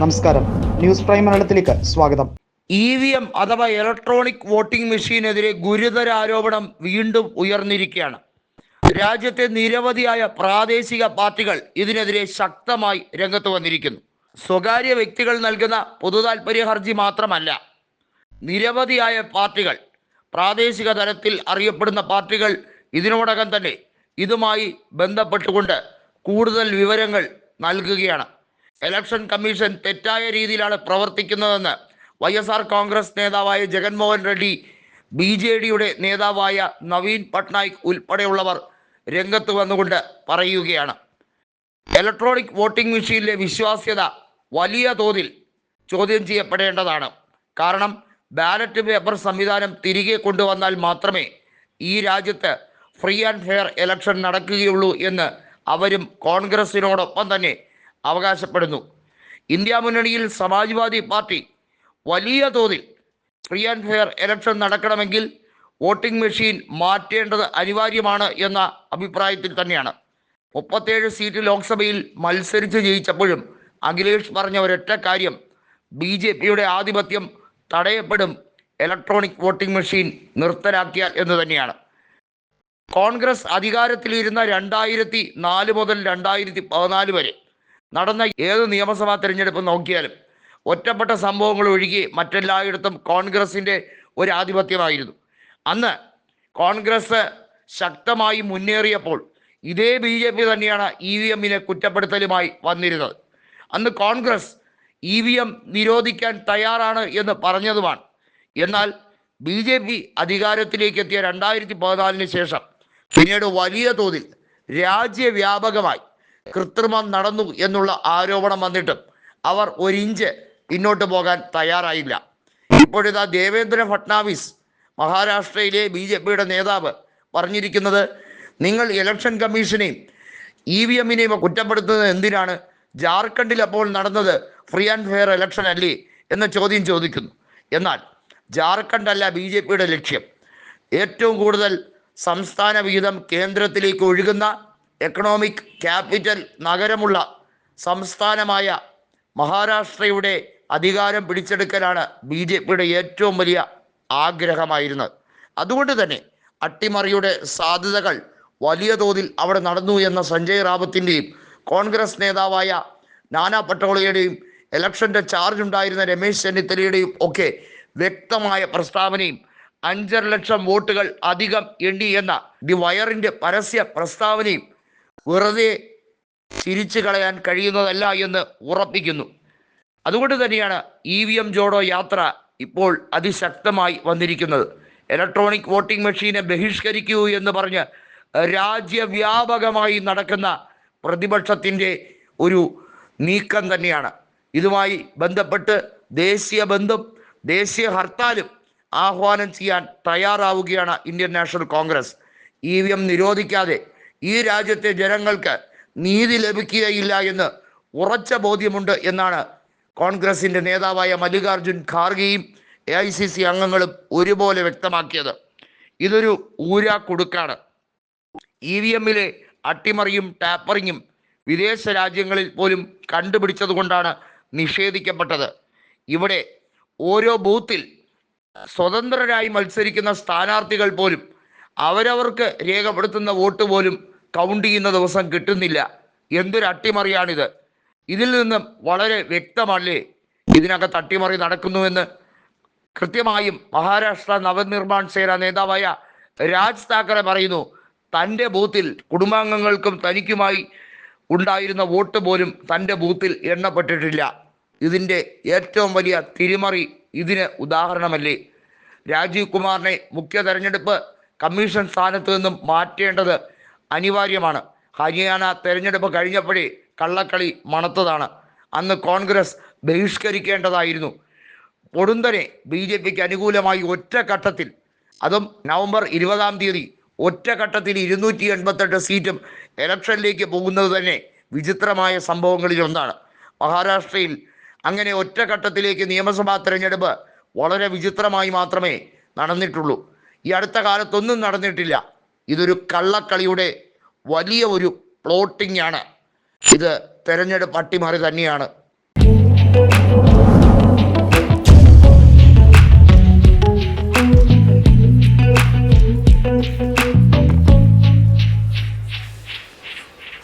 നമസ്കാരം. News prime മലയാളത്തിലേക്ക് സ്വാഗതം. ഇ വി എം അഥവാ ഇലക്ട്രോണിക് വോട്ടിംഗ് മെഷീനെതിരെ ഗുരുതര ആരോപണം വീണ്ടും ഉയർന്നിരിക്കുകയാണ്. രാജ്യത്തെ നിരവധിയായ പ്രാദേശിക പാർട്ടികൾ ഇതിനെതിരെ ശക്തമായി രംഗത്ത് വന്നിരിക്കുന്നു. സ്വകാര്യ വ്യക്തികൾ നൽകുന്ന പൊതുതാൽപര്യ ഹർജി മാത്രമല്ല നിരവധിയായ പാർട്ടികൾ പ്രാദേശിക തലത്തിൽ അറിയപ്പെടുന്ന പാർട്ടികൾ ഇതിനോടകം തന്നെ ഇതുമായി ബന്ധപ്പെട്ടുകൊണ്ട് കൂടുതൽ വിവരങ്ങൾ നൽകുകയാണ്. ഇലക്ഷൻ കമ്മീഷൻ തെറ്റായ രീതിയിലാണ് പ്രവർത്തിക്കുന്നതെന്ന് വൈ എസ് ആർ കോൺഗ്രസ് നേതാവായ ജഗൻമോഹൻ റെഡ്ഡി ബി ജെ ഡിയുടെ നേതാവായ നവീൻ പട്നായിക് ഉൾപ്പെടെയുള്ളവർ രംഗത്ത് വന്നുകൊണ്ട് പറയുകയാണ്. ഇലക്ട്രോണിക് വോട്ടിംഗ് മെഷീനിലെ വിശ്വാസ്യത വലിയ തോതിൽ ചോദ്യം ചെയ്യപ്പെടേണ്ടതാണ്. കാരണം ബാലറ്റ് പേപ്പർ സംവിധാനം തിരികെ കൊണ്ടുവന്നാൽ മാത്രമേ ഈ രാജ്യത്ത് ഫ്രീ ആൻഡ് ഫെയർ ഇലക്ഷൻ നടക്കുകയുള്ളൂ എന്ന് അവരും കോൺഗ്രസിനോടൊപ്പം തന്നെ അവകാശപ്പെടുന്നു. ഇന്ത്യ മുന്നണിയിൽ സമാജ്വാദി പാർട്ടി വലിയ തോതിൽ ഫ്രീ ആൻഡ് ഫെയർ ഇലക്ഷൻ നടക്കണമെങ്കിൽ വോട്ടിംഗ് മെഷീൻ മാറ്റേണ്ടത് അനിവാര്യമാണ് എന്ന അഭിപ്രായത്തിൽ തന്നെയാണ്. മുപ്പത്തേഴ് സീറ്റ് ലോക്സഭയിൽ മത്സരിച്ച് ജയിച്ചപ്പോഴും അഖിലേഷ് പറഞ്ഞ ഒരൊറ്റ കാര്യം ബി ജെ പിയുടെ ആധിപത്യം തടയപ്പെടും ഇലക്ട്രോണിക് വോട്ടിംഗ് മെഷീൻ നിർത്തലാക്കിയാൽ എന്ന് തന്നെയാണ്. കോൺഗ്രസ് അധികാരത്തിലിരുന്ന രണ്ടായിരത്തി നാല് മുതൽ രണ്ടായിരത്തി പതിനാല് വരെ നടന്ന ഏത് നിയമസഭാ തെരഞ്ഞെടുപ്പ് നോക്കിയാലും ഒറ്റപ്പെട്ട സംഭവങ്ങൾ ഒഴികെ മറ്റെല്ലായിടത്തും കോൺഗ്രസിന്റെ ഒരു ആധിപത്യമായിരുന്നു. അന്ന് കോൺഗ്രസ് ശക്തമായി മുന്നേറിയപ്പോൾ ഇതേ ബി ജെ പി തന്നെയാണ് ഇ വി എമ്മിനെ കുറ്റപ്പെടുത്തലുമായി വന്നിരുന്നത്. അന്ന് കോൺഗ്രസ് ഇ വി എം നിരോധിക്കാൻ തയ്യാറാണ് എന്ന് പറഞ്ഞതുമാണ്. എന്നാൽ ബി ജെ പി അധികാരത്തിലേക്ക് എത്തിയ രണ്ടായിരത്തി പതിനാലിന് ശേഷം പിന്നീട് വലിയ തോതിൽ രാജ്യവ്യാപകമായി കൃത്രിമം നടന്നു എന്നുള്ള ആരോപണം വന്നിട്ടും അവർ ഒരിഞ്ച് പിന്നോട്ട് പോകാൻ തയ്യാറായില്ല. ഇപ്പോഴിതാ ദേവേന്ദ്ര ഫട്നാവിസ് മഹാരാഷ്ട്രയിലെ ബി ജെ പിയുടെ നേതാവ് പറഞ്ഞിരിക്കുന്നത് നിങ്ങൾ ഇലക്ഷൻ കമ്മീഷനെയും ഇ വി എമ്മിനെയും കുറ്റപ്പെടുത്തുന്നത് എന്തിനാണ്? ജാർഖണ്ഡിൽ അപ്പോൾ നടന്നത് ഫ്രീ ആൻഡ് ഫെയർ ഇലക്ഷൻ അല്ലേ? എന്ന ചോദ്യം ചോദിക്കുന്നു. എന്നാൽ ജാർഖണ്ഡ് അല്ല ബി ജെ പിയുടെ ലക്ഷ്യം. ഏറ്റവും കൂടുതൽ സംസ്ഥാന വിഹിതം കേന്ദ്രത്തിലേക്ക് ഒഴുകുന്ന എക്കണോമിക് ക്യാപിറ്റൽ നഗരമുള്ള സംസ്ഥാനമായ മഹാരാഷ്ട്രയുടെ അധികാരം പിടിച്ചെടുക്കലാണ് ബി ജെ പിയുടെ ഏറ്റവും വലിയ ആഗ്രഹമായിരുന്നത്. അതുകൊണ്ട് തന്നെ അട്ടിമറിയുടെ സാധ്യതകൾ വലിയ തോതിൽ അവിടെ നടന്നു എന്ന സഞ്ജയ് റാവത്തിന്റെയും കോൺഗ്രസ് നേതാവായ നാനാ പട്ടോളിയുടെയും ഇലക്ഷന്റെ ചാർജ് ഉണ്ടായിരുന്ന രമേശ് ചെന്നിത്തലയുടെയും ഒക്കെ വ്യക്തമായ പ്രസ്താവനയും അഞ്ചര ലക്ഷം വോട്ടുകൾ അധികം എണ്ണി എന്ന ദി വയറിന്റെ പരസ്യ പ്രസ്താവനയും വെറുതെ ചിരിച്ചു കളയാൻ കഴിയുന്നതല്ല എന്ന് ഉറപ്പിക്കുന്നു. അതുകൊണ്ട് തന്നെയാണ് ഇ വി എം ജോഡോ യാത്ര ഇപ്പോൾ അതിശക്തമായി വന്നിരിക്കുന്നത്. ഇലക്ട്രോണിക് വോട്ടിംഗ് മെഷീനെ ബഹിഷ്കരിക്കൂ എന്ന് പറഞ്ഞ് രാജ്യവ്യാപകമായി നടക്കുന്ന പ്രതിപക്ഷത്തിന്റെ ഒരു നീക്കം തന്നെയാണ്. ഇതുമായി ബന്ധപ്പെട്ട് ദേശീയ ബന്ധം ദേശീയ ഹർത്താലും ആഹ്വാനം ചെയ്യാൻ തയ്യാറാവുകയാണ് Indian National Congress. E V M നിരോധിക്കാതെ ഈ രാജ്യത്തെ ജനങ്ങൾക്ക് നീതി ലഭിക്കുകയില്ല എന്ന് ഉറച്ച ബോധ്യമുണ്ട് എന്നാണ് കോൺഗ്രസിന്റെ നേതാവായ മല്ലികാർജുൻ ഖാർഗെയും എ ഐ സി സി അംഗങ്ങളും ഒരുപോലെ വ്യക്തമാക്കിയത്. ഇതൊരു ഊരാ കൊടുക്കാണ്. ഇ വി എമ്മിലെ അട്ടിമറിയും ടാപ്പറിങ്ങും വിദേശ രാജ്യങ്ങളിൽ പോലും കണ്ടുപിടിച്ചത് കൊണ്ടാണ് നിഷേധിക്കപ്പെട്ടത്. ഇവിടെ ഓരോ ബൂത്തിൽ സ്വതന്ത്രരായി മത്സരിക്കുന്ന സ്ഥാനാർത്ഥികൾ പോലും അവരവർക്ക് രേഖപ്പെടുത്തുന്ന വോട്ട് പോലും കൗണ്ട് ചെയ്യുന്ന ദിവസം കിട്ടുന്നില്ല. എന്തൊരു അട്ടിമറിയാണിത്. ഇതിൽ നിന്നും വളരെ വ്യക്തമല്ലേ? ഇതിനകത്ത് അട്ടിമറി നടക്കുന്നുവെന്ന് കൃത്യമായും മഹാരാഷ്ട്ര നവനിർമ്മാൺ സേന നേതാവായ രാജ് താക്കറെ പറയുന്നു തന്റെ ബൂത്തിൽ കുടുംബാംഗങ്ങൾക്കും തനിക്കുമായി ഉണ്ടായിരുന്ന വോട്ട് പോലും തന്റെ ബൂത്തിൽ എണ്ണപ്പെട്ടിട്ടില്ല. ഇതിന്റെ ഏറ്റവും വലിയ തിരിമറി ഇതിന് ഉദാഹരണമല്ലേ? രാജീവ് കുമാറിനെ മുഖ്യ തെരഞ്ഞെടുപ്പ് കമ്മീഷൻ സ്ഥാനത്ത് നിന്നും മാറ്റേണ്ടത് അനിവാര്യമാണ്. ഹരിയാന തെരഞ്ഞെടുപ്പ് കഴിഞ്ഞപ്പോഴേ കള്ളക്കളി മണത്തതാണ്. അന്ന് കോൺഗ്രസ് ബഹിഷ്കരിക്കേണ്ടതായിരുന്നു. പൊടുന്തനെ ബി ജെ പിക്ക് അനുകൂലമായി ഒറ്റഘട്ടത്തിൽ അതും നവംബർ ഇരുപതാം തീയതി ഒറ്റഘട്ടത്തിൽ ഇരുന്നൂറ്റി എൺപത്തെട്ട് സീറ്റും ഇലക്ഷനിലേക്ക് പോകുന്നത് തന്നെ വിചിത്രമായ സംഭവങ്ങളിൽ ഒന്നാണ് മഹാരാഷ്ട്രയിൽ അങ്ങനെ ഒറ്റഘട്ടത്തിലേക്ക് നിയമസഭാ തെരഞ്ഞെടുപ്പ് വളരെ വിചിത്രമായി മാത്രമേ നടന്നിട്ടുള്ളൂ. ഈ അടുത്ത കാലത്തൊന്നും നടന്നിട്ടില്ല. ഇതൊരു കള്ളക്കളിയുടെ വലിയ ഒരു പ്ലോട്ടിംഗ് ആണ്. ഇത് തെരഞ്ഞെടുപ്പ് അട്ടിമറി തന്നെയാണ്.